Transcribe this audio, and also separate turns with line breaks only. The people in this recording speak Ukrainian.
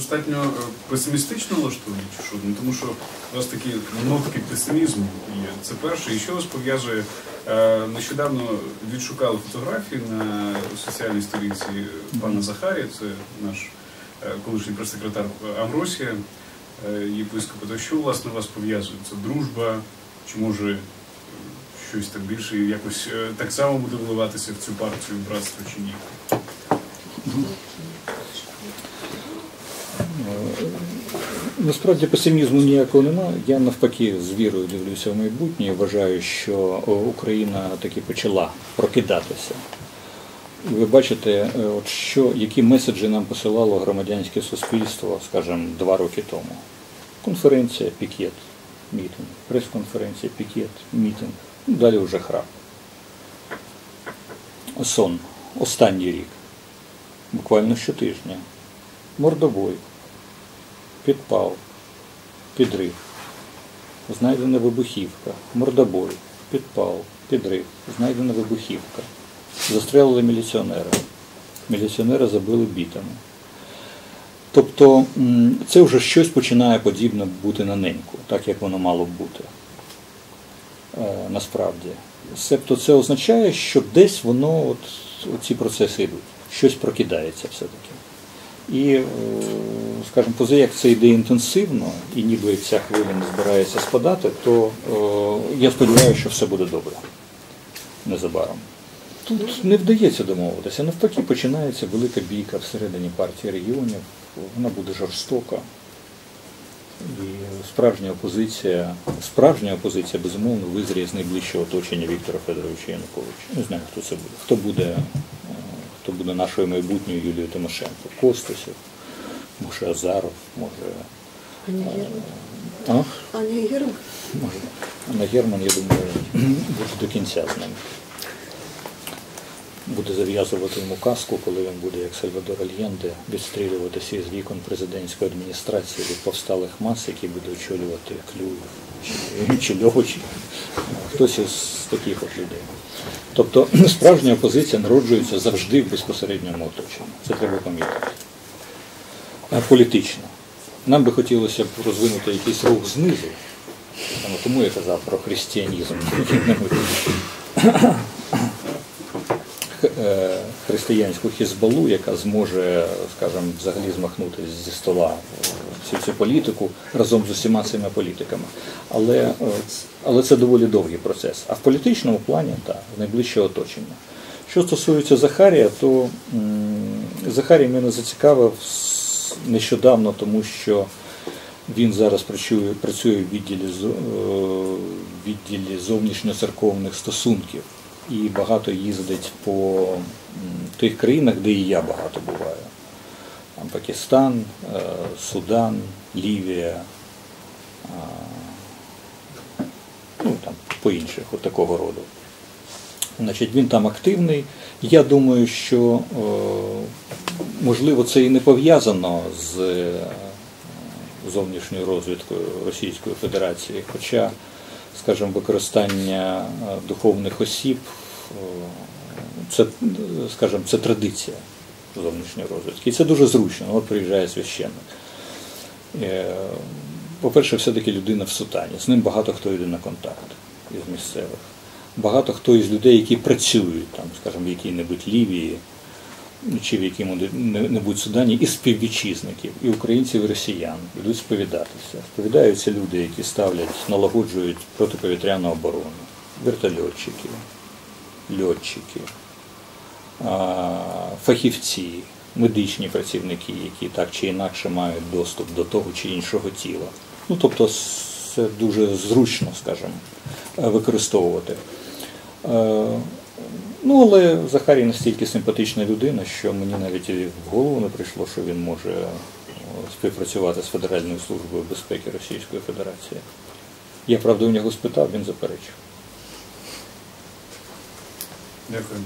достатньо е, песимістично налаштовані, чи що? Ну, тому що у вас такі нотки песимізму є. Це перше. І що вас пов'язує? Е, Нещодавно відшукали фотографії на соціальній сторінці пана Захарія, це наш е, колишній прес-секретар Амросія, єпископа. То що власне вас пов'язує? Це дружба, чи може щось так більше якось так само буде вливатися в цю партію братства чи ні?
Насправді песимізму ніякого немає. Я навпаки з вірою дивлюся в майбутнє і вважаю, що Україна таки почала прокидатися. І ви бачите, е, от що, які меседжі нам посилало громадянське суспільство, скажімо, два роки тому. Конференція, пікет, мітинг, прес-конференція, пікет, мітинг. Ну, Далі вже храп. Сон. Останній рік. Буквально щотижня. Мордобой підпал, підрив, знайдена вибухівка, мордобой, підпал, підрив, знайдена вибухівка. Застрелили міліціонера. Міліціонера забили бітами. Тобто це вже щось починає подібне бути на неньку, так як воно мало б бути. Е, насправді. Себто це означає, що десь воно, от, ці процеси йдуть, щось прокидається все-таки. І, е, скажімо, поза як це йде інтенсивно, і ніби ця хвиля не збирається спадати, то е, я сподіваюся, що все буде добре незабаром. Тут не вдається домовитися. Навпаки, починається велика бійка всередині партії регіонів, вона буде жорстока. І справжня опозиція, справжня опозиція, безумовно, визріє з найближчого оточення Віктора Федоровича Януковича. Не знаю, хто це буде. Хто буде, е, хто буде нашою майбутньою Юлією Тимошенко? Костусів, може Азаров, може.
Аня Герман.
А?
Аня Герман.
Може. Анна Герман, я думаю, буде до кінця з ним. Буде зав'язувати йому каску, коли він буде, як Сальвадор Альєнде, відстрілюватися із вікон президентської адміністрації від повсталих мас, які буде очолювати Клюєв чи, чи Льович, хтось із таких от людей. Тобто справжня опозиція народжується завжди в безпосередньому оточенні. Це треба пам'ятати. А Політично. Нам би хотілося б розвинути якийсь рух знизу. Тому я казав про християнізм. Е, Християнську хізбалу, яка зможе, скажімо, взагалі змахнути зі стола е, всю цю політику разом з усіма цими політиками. Але, е, але це доволі довгий процес. А в політичному плані так, в найближче оточення. Що стосується Захарія, то Захарій мене зацікавив нещодавно, тому що він зараз працює, працює в відділі, е, відділі зовнішньоцерковних стосунків і багато їздить по тих країнах, де і я багато буваю. Там Пакистан, е, Судан, Лівія, ну там по інших, от такого роду. Значить, він там активний. Я думаю, що е, можливо це і не пов'язано з е, зовнішньою розвідкою Російської Федерації, хоча, скажімо, використання е, духовних осіб е, це, скажімо, це традиція зовнішньої розвідки. І це дуже зручно. От приїжджає священник. По-перше, все-таки людина в сутані. З ним багато хто йде на контакт із місцевих. Багато хто із людей, які працюють, там, скажімо, в якій-небудь Лівії чи в якому-небудь Судані, і співвітчизників, і українців, і росіян, ідуть сповідатися. Сповідаються люди, які ставлять, налагоджують протиповітряну оборону, вертольотчики, льотчики, фахівці, медичні працівники, які так чи інакше мають доступ до того чи іншого тіла. Ну, тобто це дуже зручно, скажімо, е, використовувати. Ну, але Захарій настільки симпатична людина, що мені навіть і в голову не прийшло, що він може е, співпрацювати з Федеральною службою безпеки Російської Федерації. Я правда у нього спитав, він заперечив.
Дякую.